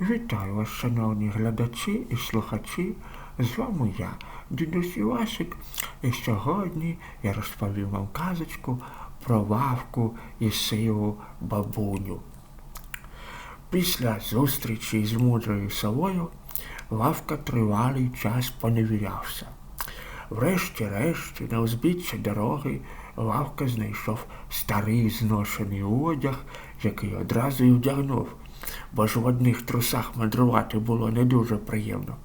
Вітаю вас, шановні глядачі і слухачі. З вами я, дідусь Івасик, і сьогодні я розповім вам казочку про вавку і сиву бабуню. Після зустрічі з мудрою совою Вавка тривалий час поневірявся. Врешті-решт, на узбіччя дороги, Вавка знайшов старий зношений одяг, який одразу й вдягнув, бо ж в одних трусах мандрувати було не дуже приємно.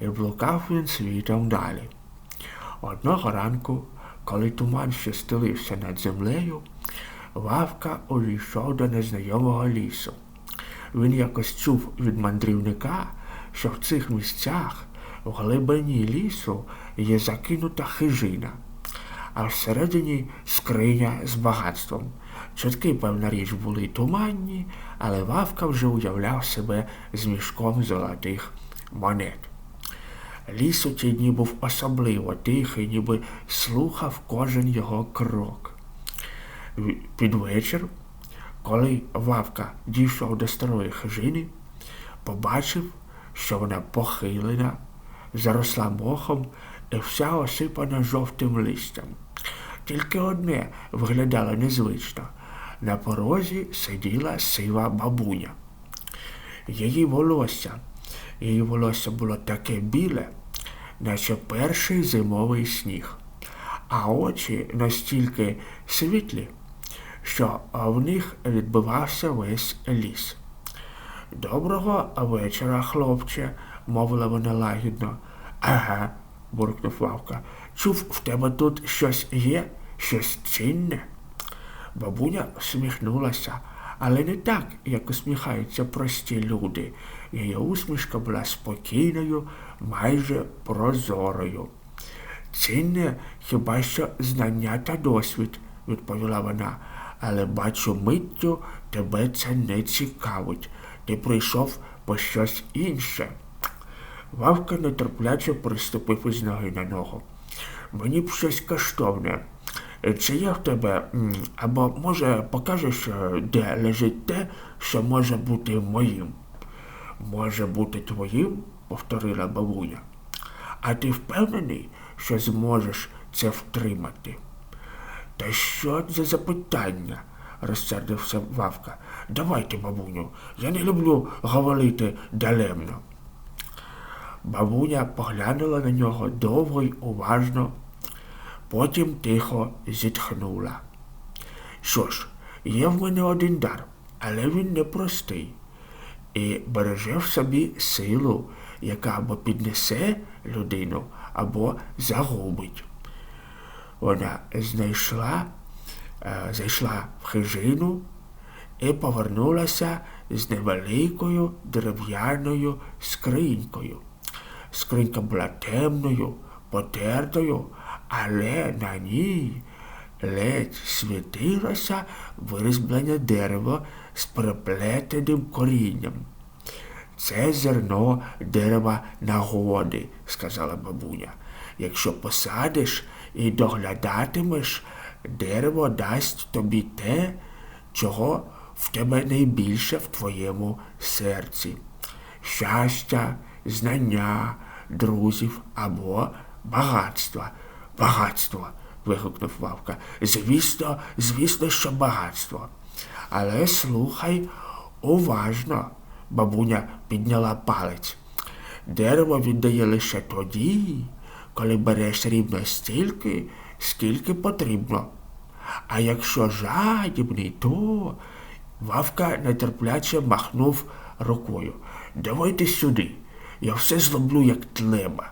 І блукав він світом далі. Одного ранку, коли туман ще стелився над землею, Вавка увійшов до незнайомого лісу. Він якось чув від мандрівника, що в цих місцях в глибині лісу є закинута хижина, а всередині скриня з багатством. Чутки, певна річ, були туманні, але Вавка вже уявляв себе з мішком золотих монет. Ліс у ті дні був особливо тихий, ніби слухав кожен його крок. Під вечір, коли Вавка дійшов до старої хижини, побачив, що вона похилена, заросла мохом і вся осипана жовтим листям. Тільки одне виглядало незвично. На порозі сиділа сива бабуня. Її волосся, її волосся було таке біле, наче перший зимовий сніг, а очі настільки світлі, що в них відбивався весь ліс. Доброго вечора, хлопче, мовила вона лагідно. Ага, буркнув Вавка. Чув, в тебе тут щось є, щось цінне. Бабуня всміхнулася, але не так, як усміхаються прості люди. Її усмішка була спокійною, майже прозорою. Цінне хіба що знання та досвід, відповіла вона, але бачу миттю тебе це не цікавить. Ти прийшов по щось інше. Вавка нетерпляче приступив із ноги на ногу. Мені б щось коштовне. Чи є в тебе, або, може, покажеш, де лежить те, що може бути моїм? Може бути твоїм? повторила бабуня. А ти впевнений, що зможеш це втримати? Та що за запитання? розсердився Вавка. Давайте, бабуню, я не люблю говорити далемно. Бабуня поглянула на нього довго й уважно, потім тихо зітхнула. Що ж, є в мене один дар, але він непростий і береже в собі силу, яка або піднесе людину, або загубить. Вона знайшла, е, зайшла в хижину і повернулася з невеликою дерев'яною скринькою. Скринька була темною, потертою, але на ній ледь світилося вирізблене дерево з переплетеним корінням. Це зерно дерева нагоди, сказала бабуня. Якщо посадиш і доглядатимеш, дерево дасть тобі те, чого в тебе найбільше в твоєму серці. Щастя, знання, друзів або багатства. Багатство. вигукнув Вавка. Звісно, звісно, що багатство. Але слухай уважно, бабуня підняла палець. Дерево віддає лише тоді, коли береш рівно стільки, скільки потрібно. А якщо жадібний, то Вавка нетерпляче махнув рукою. Давайте сюди. Я все зроблю, як тлеба.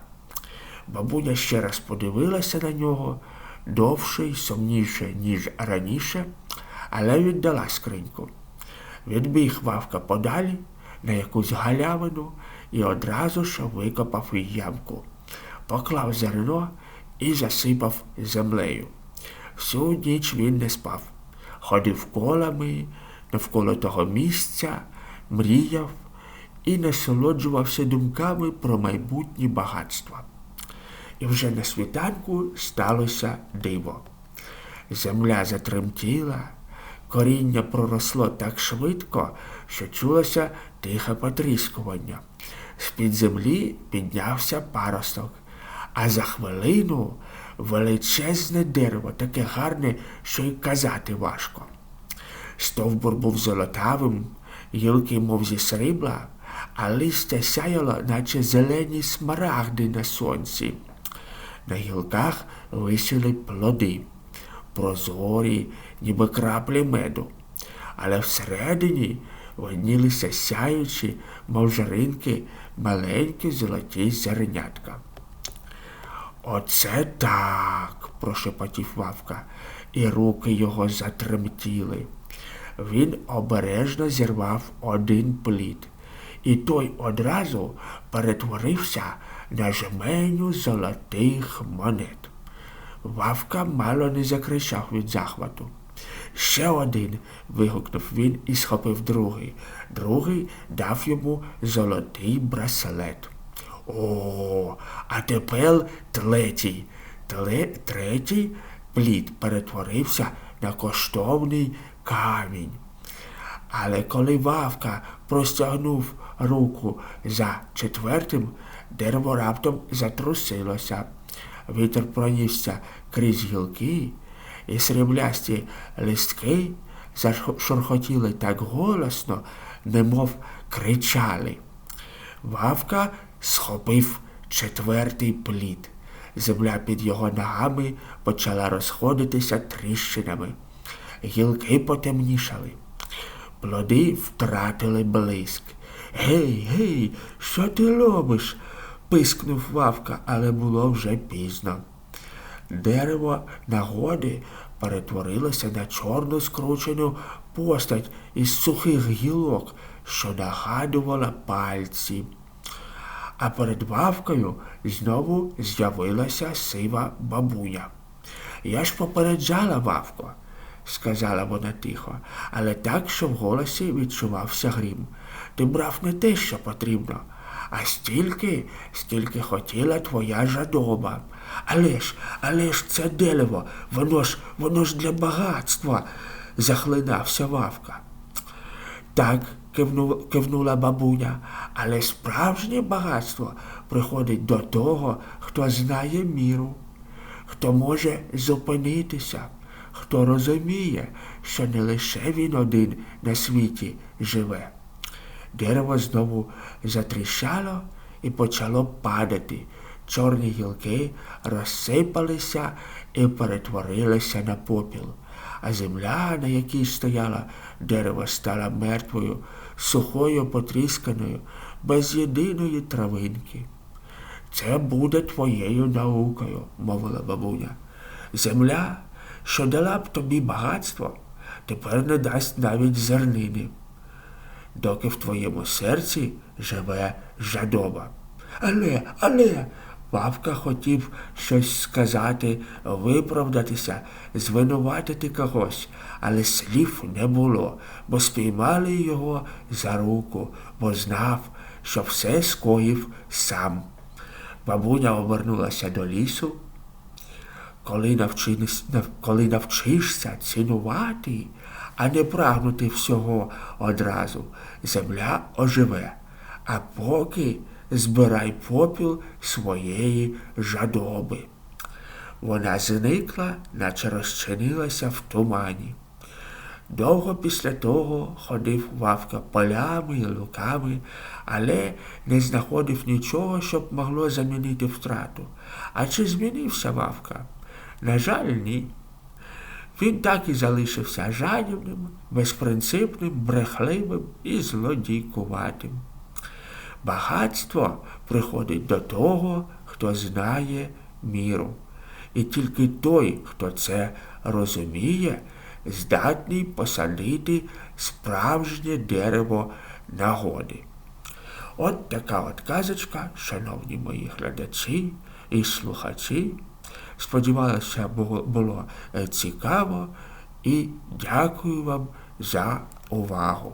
Бабуня ще раз подивилася на нього довше й сумніше, ніж раніше, але віддала скриньку. Відбіг вавка подалі на якусь галявину і одразу ж викопав ямку, поклав зерно і засипав землею. Всю ніч він не спав, ходив колами навколо того місця, мріяв і насолоджувався думками про майбутні багатства. І вже на світанку сталося диво. Земля затремтіла, коріння проросло так швидко, що чулося тихе потріскування. З-під землі піднявся паросток, а за хвилину величезне дерево, таке гарне, що й казати важко. Стовбур був золотавим, гілки, мов зі срібла, а листя сяяло, наче зелені смарагди на сонці. На гілках висіли плоди, прозорі, ніби краплі меду, але всередині виднілися сяючі, мов жаринки, маленькі золоті зернятка. Оце так, прошепотів Вавка, і руки його затремтіли. Він обережно зірвав один плід, і той одразу перетворився на жменю золотих монет. Вавка мало не закричав від захвату. Ще один. вигукнув він і схопив другий. Другий дав йому золотий браслет. О, а тепер третій. Тле, третій плід перетворився на коштовний камінь. Але коли Вавка простягнув руку за четвертим, дерево раптом затрусилося. Вітер пронісся крізь гілки, і сріблясті листки зашурхотіли так голосно, немов кричали. Вавка схопив четвертий плід. Земля під його ногами почала розходитися тріщинами. Гілки потемнішали. Плоди втратили блиск. Гей, гей, що ти робиш? пискнув Вавка, але було вже пізно. Дерево нагоди перетворилося на чорну скручену постать із сухих гілок, що нагадувала пальці. А перед вавкою знову з'явилася сива бабуня. Я ж попереджала Вавко, сказала вона тихо, але так, що в голосі відчувався грім. Ти брав не те, що потрібно, а стільки, скільки хотіла твоя жадоба. Але ж, але ж це дерево, воно ж, воно ж для багатства, захлинався Вавка. Так, кивнула бабуня, але справжнє багатство приходить до того, хто знає міру, хто може зупинитися, хто розуміє, що не лише він один на світі живе. Дерево знову затріщало і почало падати. Чорні гілки розсипалися і перетворилися на попіл, а земля, на якій стояла дерево, стала мертвою, сухою, потрісканою, без єдиної травинки. Це буде твоєю наукою, мовила бабуня. Земля, що дала б тобі багатство, тепер не дасть навіть зернини доки в твоєму серці живе жадоба. Але, але, Вавка хотів щось сказати, виправдатися, звинуватити когось, але слів не було, бо спіймали його за руку, бо знав, що все скоїв сам. Бабуня обернулася до лісу. Коли, навчиш, коли навчишся цінувати, а не прагнути всього одразу, земля оживе, а поки збирай попіл своєї жадоби. Вона зникла, наче розчинилася в тумані. Довго після того ходив вавка полями і луками, але не знаходив нічого, щоб могло замінити втрату. А чи змінився вавка? На жаль, ні. Він так і залишився жадібним, безпринципним, брехливим і злодійкуватим. Багатство приходить до того, хто знає міру. І тільки той, хто це розуміє, здатний посадити справжнє дерево нагоди. От така от казочка, шановні мої глядачі і слухачі. Сподіваюся, було, було цікаво і дякую вам за увагу.